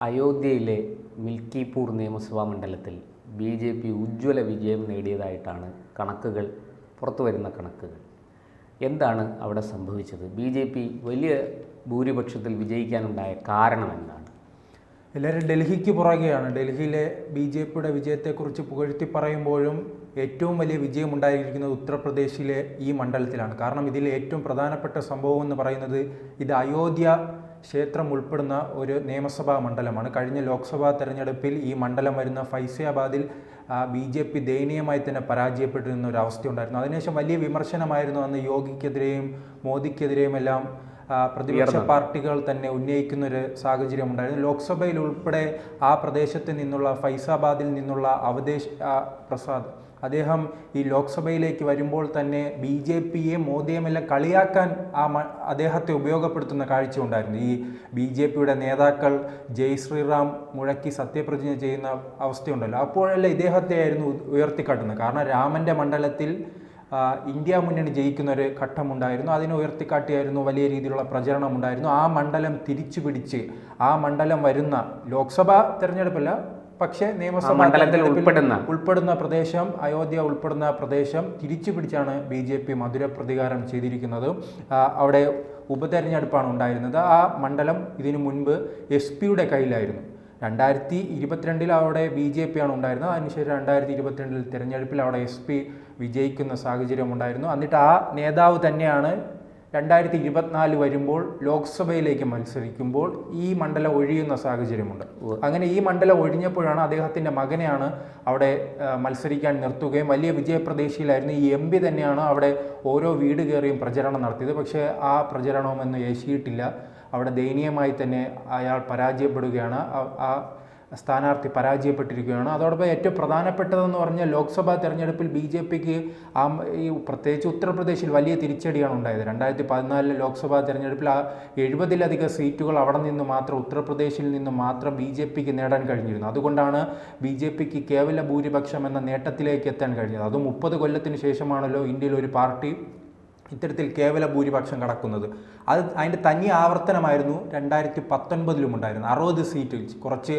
അയോധ്യയിലെ മിൽക്കിപൂർ നിയമസഭാ മണ്ഡലത്തിൽ ബി ജെ പി ഉജ്ജ്വല വിജയം നേടിയതായിട്ടാണ് കണക്കുകൾ പുറത്തു വരുന്ന കണക്കുകൾ. എന്താണ് അവിടെ സംഭവിച്ചത്? ബി ജെ പി വലിയ ഭൂരിപക്ഷത്തിൽ വിജയിക്കാനുണ്ടായ കാരണം എന്താണ്? എല്ലാവരും ഡൽഹിക്ക് പുറകെയാണ്. ഡൽഹിയിലെ ബി ജെ പിയുടെ വിജയത്തെക്കുറിച്ച് പുകഴ്ത്തി പറയുമ്പോഴും ഏറ്റവും വലിയ വിജയമുണ്ടായിരിക്കുന്നത് ഉത്തർപ്രദേശിലെ ഈ മണ്ഡലത്തിലാണ്. കാരണം ഇതിൽ ഏറ്റവും പ്രധാനപ്പെട്ട സംഭവം എന്ന് പറയുന്നത് ഇത് അയോധ്യ ക്ഷേത്രം ഉൾപ്പെടുന്ന ഒരു നിയമസഭാ മണ്ഡലമാണ്. കഴിഞ്ഞ ലോക്സഭാ തെരഞ്ഞെടുപ്പിൽ ഈ മണ്ഡലം വരുന്ന ഫൈസിയാബാദിൽ ബി ജെ പി ദയനീയമായി തന്നെ പരാജയപ്പെട്ടിരുന്ന ഒരു അവസ്ഥയുണ്ടായിരുന്നു. അതിനുശേഷം വലിയ വിമർശനമായിരുന്നു അന്ന് യോഗിക്കെതിരെയും മോദിക്കെതിരെയും എല്ലാം പ്രതിപക്ഷ പാർട്ടികൾ തന്നെ ഉന്നയിക്കുന്ന ഒരു സാഹചര്യം ഉണ്ടായിരുന്നു ലോക്സഭയിൽ ഉൾപ്പെടെ ആ പ്രദേശത്ത് നിന്നുള്ള ഫൈസാബാദിൽ നിന്നുള്ള അവതേഷ് പ്രസാദ് അദ്ദേഹം ഈ ലോക്സഭയിലേക്ക് വരുമ്പോൾ തന്നെ ബി ജെ പിയെ മോദിയുമെല്ലാം കളിയാക്കാൻ ആ അദ്ദേഹത്തെ ഉപയോഗപ്പെടുത്തുന്ന കാഴ്ച ഉണ്ടായിരുന്നു. ഈ ബി ജെ പിയുടെ നേതാക്കൾ ജയ് ശ്രീറാം മുഴക്കി സത്യപ്രതിജ്ഞ ചെയ്യുന്ന അവസ്ഥയുണ്ടല്ലോ. അപ്പോഴല്ലേ ഇദ്ദേഹത്തെ ആയിരുന്നു ഉയർത്തിക്കാട്ടുന്നത്. കാരണം രാമന്റെ മണ്ഡലത്തിൽ ഇന്ത്യ മുന്നണി ജയിക്കുന്ന ഒരു ഘട്ടമുണ്ടായിരുന്നു. അതിനെ ഉയർത്തിക്കാട്ടിയായിരുന്നു വലിയ രീതിയിലുള്ള പ്രചരണം ഉണ്ടായിരുന്നു. ആ മണ്ഡലം തിരിച്ചു പിടിച്ച് ആ മണ്ഡലം വരുന്ന ലോക്സഭാ തെരഞ്ഞെടുപ്പല്ല പക്ഷേ നിയമസഭാ മണ്ഡലത്തിൽ ഉൾപ്പെടുന്ന. ഉൾപ്പെടുന്ന പ്രദേശം അയോധ്യ ഉൾപ്പെടുന്ന പ്രദേശം തിരിച്ചു പിടിച്ചാണ് ബി ജെ പി മധുര പ്രതികാരം ചെയ്തിരിക്കുന്നത്. അവിടെ ഉപതെരഞ്ഞെടുപ്പാണ് ഉണ്ടായിരുന്നത്. ആ മണ്ഡലം ഇതിനു മുൻപ് എസ് പിയുടെ കയ്യിലായിരുന്നു. രണ്ടായിരത്തി ഇരുപത്തിരണ്ടിൽ അവിടെ ബി ജെ പി ആണ് ഉണ്ടായിരുന്നത്. അതിനുശേഷം രണ്ടായിരത്തി ഇരുപത്തിരണ്ടിൽ തിരഞ്ഞെടുപ്പിൽ അവിടെ എസ് പി വിജയിക്കുന്ന സാഹചര്യം ഉണ്ടായിരുന്നു. എന്നിട്ട് ആ നേതാവ് തന്നെയാണ് രണ്ടായിരത്തി ഇരുപത്തിനാല് വരുമ്പോൾ ലോക്സഭയിലേക്ക് മത്സരിക്കുമ്പോൾ ഈ മണ്ഡലം ഒഴിയുന്ന സാഹചര്യമുണ്ട്. അങ്ങനെ ഈ മണ്ഡലം ഒഴിഞ്ഞപ്പോഴാണ് അദ്ദേഹത്തിന്റെ മകനെയാണ് അവിടെ മത്സരിക്കാൻ നിർത്തുകയും വലിയ വിജയപ്രതീക്ഷയിലായിരുന്നു. ഈ എം പി തന്നെയാണ് അവിടെ ഓരോ വീട് കയറിയും പ്രചരണം നടത്തിയത്. പക്ഷേ ആ പ്രചരണമൊന്നും യേശിയിട്ടില്ല അവിടെ ദയനീയമായി തന്നെ അയാൾ പരാജയപ്പെടുകയാണ്. ആ സ്ഥാനാർത്ഥി പരാജയപ്പെട്ടിരിക്കുകയാണ്. അതോടൊപ്പം ഏറ്റവും പ്രധാനപ്പെട്ടതെന്ന് പറഞ്ഞാൽ ലോക്സഭാ തെരഞ്ഞെടുപ്പിൽ ബി ജെ പിക്ക് ആ ഈ പ്രത്യേകിച്ച് ഉത്തർപ്രദേശിൽ വലിയ തിരിച്ചടിയാണ് ഉണ്ടായത്. രണ്ടായിരത്തി പതിനാലിലെ ലോക്സഭാ തെരഞ്ഞെടുപ്പിൽ ആ എഴുപതിലധികം സീറ്റുകൾ അവിടെ നിന്ന് മാത്രം ഉത്തർപ്രദേശിൽ നിന്ന് മാത്രം ബി ജെ പിക്ക് നേടാൻ കഴിഞ്ഞിരുന്നു. അതുകൊണ്ടാണ് ബി ജെ പിക്ക് കേവല ഭൂരിപക്ഷം എന്ന നേട്ടത്തിലേക്ക് എത്താൻ കഴിഞ്ഞത്. അത് മുപ്പത് കൊല്ലത്തിന് ശേഷമാണല്ലോ ഇന്ത്യയിൽ ഒരു പാർട്ടി ഇത്തരത്തിൽ കേവല ഭൂരിപക്ഷം കടക്കുന്നത്. അത് അതിന്റെ തനി ആവർത്തനമായിരുന്നു രണ്ടായിരത്തി പത്തൊൻപതിലും ഉണ്ടായിരുന്നു. അറുപത് സീറ്റ് കുറച്ച്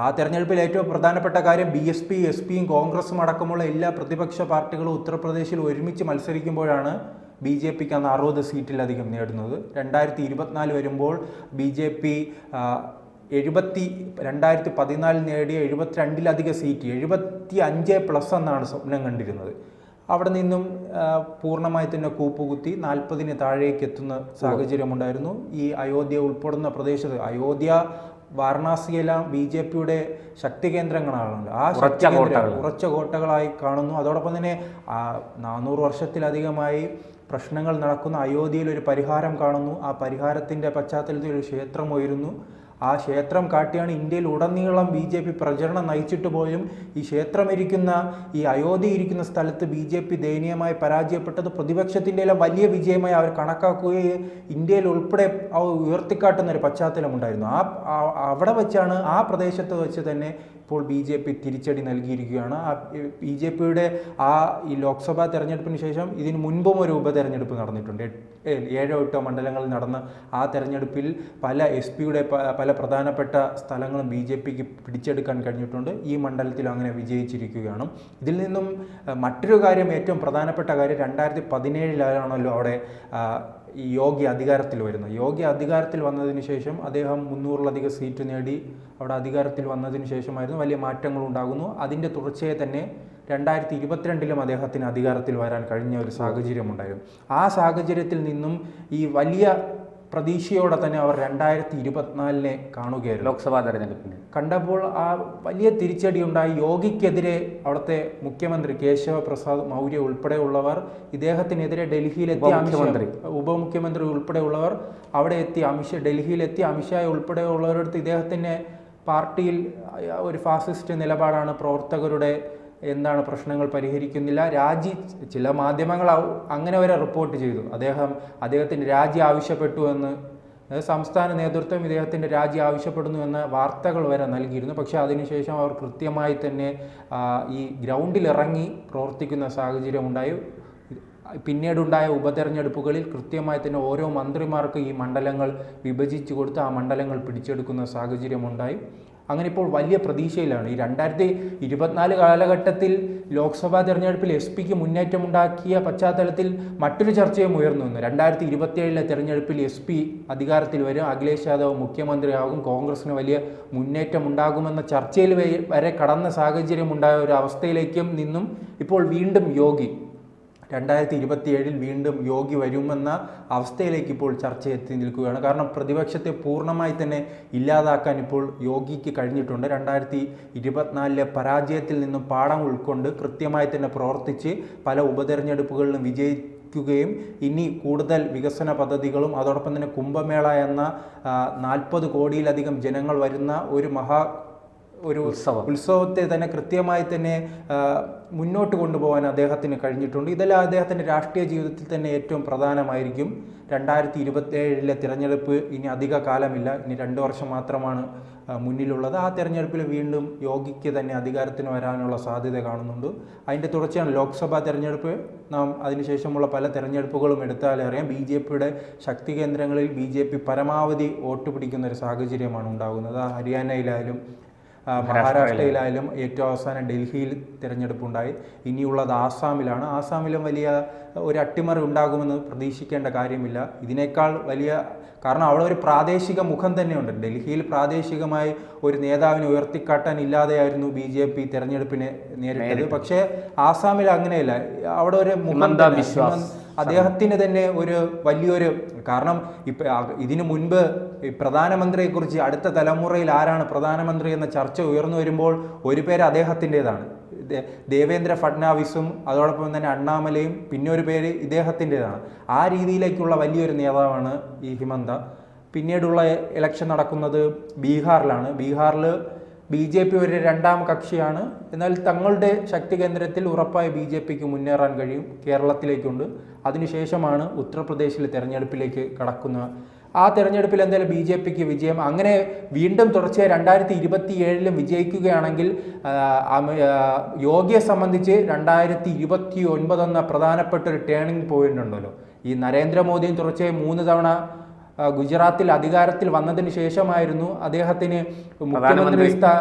ആ തെരഞ്ഞെടുപ്പിൽ ഏറ്റവും പ്രധാനപ്പെട്ട കാര്യം ബി എസ് പി എസ് പിയും കോൺഗ്രസും അടക്കമുള്ള എല്ലാ പ്രതിപക്ഷ പാർട്ടികളും ഉത്തർപ്രദേശിൽ ഒരുമിച്ച് മത്സരിക്കുമ്പോഴാണ് ബി ജെ പിക്ക് അന്ന് അറുപത് സീറ്റിലധികം നേടുന്നത്. രണ്ടായിരത്തി ഇരുപത്തിനാല് വരുമ്പോൾ ബി ജെ പി എഴുപത്തി രണ്ടായിരത്തി പതിനാലിൽ നേടിയ എഴുപത്തിരണ്ടിലധികം സീറ്റ് എഴുപത്തി അഞ്ച് പ്ലസ് എന്നാണ് സ്വപ്നം കണ്ടിരുന്നത്. അവിടെ നിന്നും പൂർണമായി തന്നെ കൂപ്പുകുത്തി നാൽപ്പതിന് താഴേക്ക് എത്തുന്ന സാഹചര്യമുണ്ടായിരുന്നു. ഈ അയോധ്യ ഉൾപ്പെടുന്ന പ്രദേശത്ത് അയോധ്യ വാരണാസിയെല്ലാം ബി ജെ പിയുടെ ശക്തി കേന്ദ്രങ്ങളാണ് ആ ശക്തി കേന്ദ്രങ്ങൾ ഉറച്ച കോട്ടകളായി കാണുന്നു. അതോടൊപ്പം തന്നെ ആ, നാനൂറ് വർഷത്തിലധികമായി പ്രശ്നങ്ങൾ നടക്കുന്ന അയോധ്യയിൽ ഒരു പരിഹാരം കാണുന്നു. ആ പരിഹാരത്തിന്റെ പശ്ചാത്തലത്തിൽ ഒരു ക്ഷേത്രം ഉയരുന്നു. ആ ക്ഷേത്രം കാട്ടിയാണ് ഇന്ത്യയിൽ ഉടനീളം ബി ജെ പി പ്രചരണം നയിച്ചിട്ട് പോലും ഈ ക്ഷേത്രം ഇരിക്കുന്ന ഈ അയോധ്യ ഇരിക്കുന്ന സ്ഥലത്ത് ബി ജെ പി ദയനീയമായി പരാജയപ്പെട്ടത് പ്രതിപക്ഷത്തിന്റെ എല്ലാം വലിയ വിജയമായി അവർ കണക്കാക്കുകയും ഇന്ത്യയിൽ ഉൾപ്പെടെ ഉയർത്തിക്കാട്ടുന്ന ഒരു പശ്ചാത്തലമുണ്ടായിരുന്നു. ആ- അവിടെ വെച്ചാണ് ആ പ്രദേശത്ത് വെച്ച് തന്നെ ഇപ്പോൾ ബി ജെ പി തിരിച്ചടി നൽകിയിരിക്കുകയാണ്. ആ ബി ജെ പിയുടെ ആ ഈ ലോക്സഭാ തെരഞ്ഞെടുപ്പിന് ശേഷം ഇതിന് മുൻപും ഒരു ഉപതെരഞ്ഞെടുപ്പ് നടന്നിട്ടുണ്ട്. ഏഴോ എട്ടോ മണ്ഡലങ്ങളിൽ നടന്ന ആ തെരഞ്ഞെടുപ്പിൽ പല എസ് പിയുടെ പല പ്രധാനപ്പെട്ട സ്ഥലങ്ങളും ബി ജെ പിക്ക് പിടിച്ചെടുക്കാൻ കഴിഞ്ഞിട്ടുണ്ട്. ഈ മണ്ഡലത്തിൽ അങ്ങനെ വിജയിച്ചിരിക്കുകയാണ്. ഇതിൽ നിന്നും മറ്റൊരു കാര്യം ഏറ്റവും പ്രധാനപ്പെട്ട കാര്യം രണ്ടായിരത്തി പതിനേഴിലാണല്ലോ അവിടെ ഈ യോഗി അധികാരത്തിൽ വരുന്നത്. യോഗി അധികാരത്തിൽ വന്നതിന് ശേഷം അദ്ദേഹം മുന്നൂറിലധികം സീറ്റ് നേടി. അവിടെ അധികാരത്തിൽ വന്നതിന് ശേഷമായിരുന്നു വലിയ മാറ്റങ്ങൾ ഉണ്ടാകുന്നു. അതിന്റെ തുടർച്ചയെ തന്നെ രണ്ടായിരത്തി ഇരുപത്തിരണ്ടിലും അദ്ദേഹത്തിന് അധികാരത്തിൽ വരാൻ കഴിഞ്ഞ ഒരു സാഹചര്യം ഉണ്ടായിരുന്നു. ആ സാഹചര്യത്തിൽ നിന്നും ഈ വലിയ പ്രതീക്ഷയോടെ തന്നെ അവർ രണ്ടായിരത്തി ഇരുപത്തിനാലിനെ കാണുകയായിരുന്നു. ലോക്സഭാ തെരഞ്ഞെടുപ്പിന്. കണ്ടപ്പോൾ ആ വലിയ തിരിച്ചടി ഉണ്ടായി യോഗിക്കെതിരെ അവിടുത്തെ മുഖ്യമന്ത്രി കേശവ പ്രസാദ് മൗര്യ ഉൾപ്പെടെയുള്ളവർ ഇദ്ദേഹത്തിനെതിരെ ഡൽഹിയിലെത്തി മുഖ്യമന്ത്രി ഉപമുഖ്യമന്ത്രി. ഉൾപ്പെടെയുള്ളവർ അവിടെ എത്തി അമിത്ഷാ ഡൽഹിയിലെത്തി അമിത്ഷാ ഉൾപ്പെടെയുള്ളവരടുത്ത് ഇദ്ദേഹത്തിന്റെ പാർട്ടിയിൽ ഒരു ഫാസിസ്റ്റ് നിലപാടാണ് പ്രവർത്തകരുടെ എന്താണ് പ്രശ്നങ്ങൾ പരിഹരിക്കുന്നില്ല. രാജി ചില മാധ്യമങ്ങൾ അങ്ങനെ വരെ റിപ്പോർട്ട് ചെയ്തു. അദ്ദേഹം അദ്ദേഹത്തിന്റെ രാജി ആവശ്യപ്പെട്ടു എന്ന് സംസ്ഥാന നേതൃത്വം ഇദ്ദേഹത്തിന്റെ രാജി ആവശ്യപ്പെടുന്നു എന്ന വാർത്തകൾ വരെ നൽകിയിരുന്നു. പക്ഷേ അതിനുശേഷം അവർ കൃത്യമായി തന്നെ ഈ ഗ്രൗണ്ടിലിറങ്ങി പ്രവർത്തിക്കുന്ന സാഹചര്യം ഉണ്ടായി. പിന്നീടുണ്ടായ ഉപതെരഞ്ഞെടുപ്പുകളിൽ കൃത്യമായി തന്നെ ഓരോ മന്ത്രിമാർക്കും ഈ മണ്ഡലങ്ങൾ വിഭജിച്ചു കൊടുത്ത് ആ മണ്ഡലങ്ങൾ പിടിച്ചെടുക്കുന്ന സാഹചര്യമുണ്ടായി. അങ്ങനെ ഇപ്പോൾ വലിയ പ്രതീക്ഷയിലാണ്. ഈ രണ്ടായിരത്തി ഇരുപത്തിനാല് കാലഘട്ടത്തിൽ ലോക്സഭാ തെരഞ്ഞെടുപ്പിൽ എസ് പിക്ക് മുന്നേറ്റമുണ്ടാക്കിയ പശ്ചാത്തലത്തിൽ മറ്റൊരു ചർച്ചയും ഉയർന്നു വന്നു. രണ്ടായിരത്തി ഇരുപത്തിയേഴിലെ തെരഞ്ഞെടുപ്പിൽ എസ് പി അധികാരത്തിൽ വരും. അഖിലേഷ് യാദവ് മുഖ്യമന്ത്രിയാകും. കോൺഗ്രസിന് വലിയ മുന്നേറ്റം ഉണ്ടാകുമെന്ന ചർച്ചയിൽ വരെ കടന്ന സാഹചര്യം ഉണ്ടായ ഒരു അവസ്ഥയിലേക്കും നിന്നും ഇപ്പോൾ വീണ്ടും യോഗി രണ്ടായിരത്തി ഇരുപത്തിയേഴിൽ വീണ്ടും യോഗി വരുമെന്ന അവസ്ഥയിലേക്ക് ഇപ്പോൾ ചർച്ച എത്തി നിൽക്കുകയാണ്. കാരണം പ്രതിപക്ഷത്തെ പൂർണമായി തന്നെ ഇല്ലാതാക്കാൻ ഇപ്പോൾ യോഗിക്ക് കഴിഞ്ഞിട്ടുണ്ട്. രണ്ടായിരത്തി ഇരുപത്തിനാലിലെ പരാജയത്തിൽ നിന്നും പാഠം ഉൾക്കൊണ്ട് കൃത്യമായി തന്നെ പ്രവർത്തിച്ച് പല ഉപതെരഞ്ഞെടുപ്പുകളിലും വിജയി വിജയിക്കുകയും ഇനി കൂടുതൽ വികസന പദ്ധതികളും അതോടൊപ്പം തന്നെ കുംഭമേള എന്ന നാൽപ്പത് കോടിയിലധികം ജനങ്ങൾ വരുന്ന ഒരു മഹാ ഒരു ഉത്സവം. ഉത്സവത്തെ തന്നെ കൃത്യമായി തന്നെ മുന്നോട്ട് കൊണ്ടുപോകാൻ അദ്ദേഹത്തിന് കഴിഞ്ഞിട്ടുണ്ട്. ഇതെല്ലാം അദ്ദേഹത്തിന്റെ രാഷ്ട്രീയ ജീവിതത്തിൽ തന്നെ ഏറ്റവും പ്രധാനമായിരിക്കും. രണ്ടായിരത്തി ഇരുപത്തി ഏഴിലെ തിരഞ്ഞെടുപ്പ് ഇനി അധിക കാലമില്ല. ഇനി രണ്ട് വർഷം മാത്രമാണ് മുന്നിലുള്ളത്. ആ തെരഞ്ഞെടുപ്പിൽ വീണ്ടും യോഗിക്ക് തന്നെ അധികാരത്തിന് വരാനുള്ള സാധ്യത കാണുന്നുണ്ട്. അതിന്റെ തുടർച്ചയാണ് ലോക്സഭാ തെരഞ്ഞെടുപ്പ്. നാം അതിനുശേഷമുള്ള പല തെരഞ്ഞെടുപ്പുകളും എടുത്താലേ അറിയാം. ബി ജെ പിയുടെ ശക്തി കേന്ദ്രങ്ങളിൽ ബി ജെ പി പരമാവധി വോട്ട് പിടിക്കുന്ന ഒരു സാഹചര്യമാണ് ഉണ്ടാകുന്നത്. ആ ഹരിയാനയിലായാലും മഹാരാഷ്ട്രയിലായാലും ഏറ്റവും അവസാനം ഡൽഹിയിൽ തിരഞ്ഞെടുപ്പുണ്ടായി. ഇനിയുള്ളത് ആസാമിലാണ്. ആസാമിലും വലിയ ഒരു അട്ടിമറി ഉണ്ടാകുമെന്ന് പ്രതീക്ഷിക്കേണ്ട കാര്യമില്ല. ഇതിനേക്കാൾ വലിയ കാരണം അവിടെ ഒരു പ്രാദേശിക മുഖം തന്നെയുണ്ട്. ഡൽഹിയിൽ പ്രാദേശികമായി ഒരു നേതാവിനെ ഉയർത്തിക്കാട്ടാൻ ഇല്ലാതെയായിരുന്നു ബി ജെ പി തെരഞ്ഞെടുപ്പിനെ നേരിട്ടത്. പക്ഷേ ആസാമിൽ അങ്ങനെയല്ല. അവിടെ ഒരു മുഖം അദ്ദേഹത്തിന് തന്നെ ഒരു വലിയൊരു കാരണം ഇപ്പം ഇതിനു മുൻപ് പ്രധാനമന്ത്രിയെ കുറിച്ച് അടുത്ത തലമുറയിൽ ആരാണ് പ്രധാനമന്ത്രി എന്ന ചർച്ച ഉയർന്നു വരുമ്പോൾ ഒരു പേര് അദ്ദേഹത്തിന്റെതാണ്. ദേവേന്ദ്ര ഫഡ്നാവിസും അതോടൊപ്പം തന്നെ അണ്ണാമലയും പിന്നെ ഒരു പേര് ഇദ്ദേഹത്തിന്റെതാണ്. ആ രീതിയിലേക്കുള്ള വലിയൊരു നേതാവാണ് ഈ ഹിമന്ത. പിന്നീടുള്ള ഇലക്ഷൻ നടക്കുന്നത് ബീഹാറിലാണ്. ബീഹാറിൽ ബി ജെ പി ഒരു രണ്ടാം കക്ഷിയാണ്. എന്നാൽ തങ്ങളുടെ ശക്തി കേന്ദ്രത്തിൽ ഉറപ്പായി ബി ജെ പിക്ക് മുന്നേറാൻ കഴിയും. കേരളത്തിലേക്കുണ്ട്. അതിനുശേഷമാണ് ഉത്തർപ്രദേശിലെ തെരഞ്ഞെടുപ്പിലേക്ക് കടക്കുന്ന. ആ തെരഞ്ഞെടുപ്പിൽ എന്തായാലും ബി ജെ പിക്ക് വിജയം. അങ്ങനെ വീണ്ടും തുടർച്ചയായി രണ്ടായിരത്തി ഇരുപത്തി ഏഴിലും വിജയിക്കുകയാണെങ്കിൽ യോഗിയെ സംബന്ധിച്ച് രണ്ടായിരത്തി ഇരുപത്തി ഒൻപത് എന്ന പ്രധാനപ്പെട്ട ഒരു ടേണിംഗ് പോയിന്റ് ഉണ്ടല്ലോ. ഈ നരേന്ദ്രമോദിയും തുടർച്ചയായി മൂന്ന് തവണ ഗുജറാത്തിൽ അധികാരത്തിൽ വന്നതിന് ശേഷമായിരുന്നു അദ്ദേഹത്തിന് മുഖ്യമന്ത്രി സ്ഥാ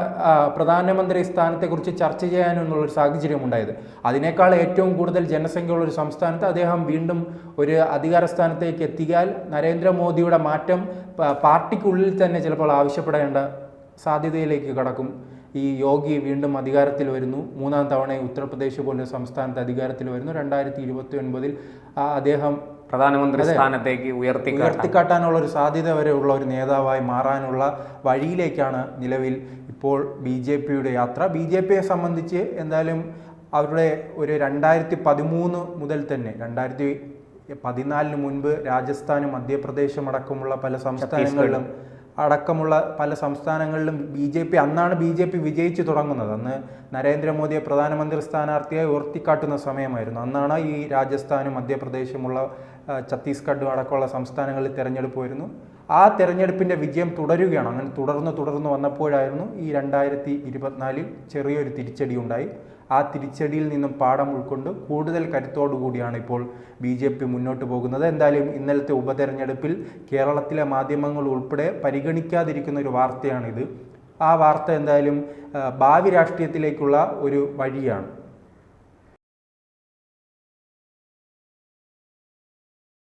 പ്രധാനമന്ത്രി സ്ഥാനത്തെക്കുറിച്ച് ചർച്ച ചെയ്യാനുള്ള ഒരു സാഹചര്യം ഉണ്ടായത്. അതിനേക്കാൾ ഏറ്റവും കൂടുതൽ ജനസംഖ്യയുള്ള ഒരു സംസ്ഥാനത്ത് അദ്ദേഹം വീണ്ടും ഒരു അധികാര സ്ഥാനത്തേക്ക് എത്തിയാൽ നരേന്ദ്രമോദിയുടെ മാറ്റം പാർട്ടിക്കുള്ളിൽ തന്നെ ചിലപ്പോൾ ആവശ്യപ്പെടേണ്ട സാധ്യതയിലേക്ക് കടക്കും. ഈ യോഗി വീണ്ടും അധികാരത്തിൽ വരുന്നു. മൂന്നാം തവണ ഉത്തർപ്രദേശ് പോലെ സംസ്ഥാനത്ത് അധികാരത്തിൽ വരുന്നു. രണ്ടായിരത്തി ഇരുപത്തി ഒൻപതിൽ അദ്ദേഹം പ്രധാനമന്ത്രി സ്ഥാനത്തേക്ക് ഉയർത്തി ഉയർത്തിക്കാട്ടാനുള്ള ഒരു സാധ്യത വരെ ഉള്ള ഒരു നേതാവായി മാറാനുള്ള വഴിയിലേക്കാണ് നിലവിൽ ഇപ്പോൾ ബി ജെ പിയുടെ യാത്ര. ബി ജെ പിയെ സംബന്ധിച്ച് എന്തായാലും അവരുടെ ഒരു രണ്ടായിരത്തി പതിമൂന്ന് മുതൽ തന്നെ രണ്ടായിരത്തി പതിനാലിന് മുൻപ് രാജസ്ഥാനും മധ്യപ്രദേശും അടക്കമുള്ള പല സംസ്ഥാനങ്ങളിലും അടക്കമുള്ള പല സംസ്ഥാനങ്ങളിലും ബി ജെ പി അന്നാണ് ബി ജെ പി വിജയിച്ചു തുടങ്ങുന്നത്. അന്ന് നരേന്ദ്രമോദിയെ പ്രധാനമന്ത്രി സ്ഥാനാർത്ഥിയായി ഉയർത്തിക്കാട്ടുന്ന സമയമായിരുന്നു. അന്നാണ് ഈ രാജസ്ഥാനും മധ്യപ്രദേശുമുള്ള ഛത്തീസ്ഗഡും അടക്കമുള്ള സംസ്ഥാനങ്ങളിൽ തിരഞ്ഞെടുപ്പ് വരുന്നു. ആ തെരഞ്ഞെടുപ്പിന്റെ വിജയം തുടരുകയാണ്. അങ്ങനെ തുടർന്ന് തുടർന്ന് വന്നപ്പോഴായിരുന്നു ഈ രണ്ടായിരത്തി ഇരുപത്തിനാലിൽ ചെറിയൊരു തിരിച്ചടി ഉണ്ടായി ആ തിരിച്ചടിയിൽ നിന്നും പാഠം ഉൾക്കൊണ്ട് കൂടുതൽ കരുത്തോടുകൂടിയാണ് ഇപ്പോൾ ബി ജെ പി മുന്നോട്ട് പോകുന്നത്. എന്തായാലും ഇന്നലത്തെ ഉപതെരഞ്ഞെടുപ്പിൽ കേരളത്തിലെ മാധ്യമങ്ങൾ ഉൾപ്പെടെ പരിഗണിക്കാതിരിക്കുന്ന ഒരു വാർത്തയാണിത്. ആ വാർത്ത എന്തായാലും ഭാവി രാഷ്ട്രീയത്തിലേക്കുള്ള ഒരു വഴിയാണ്.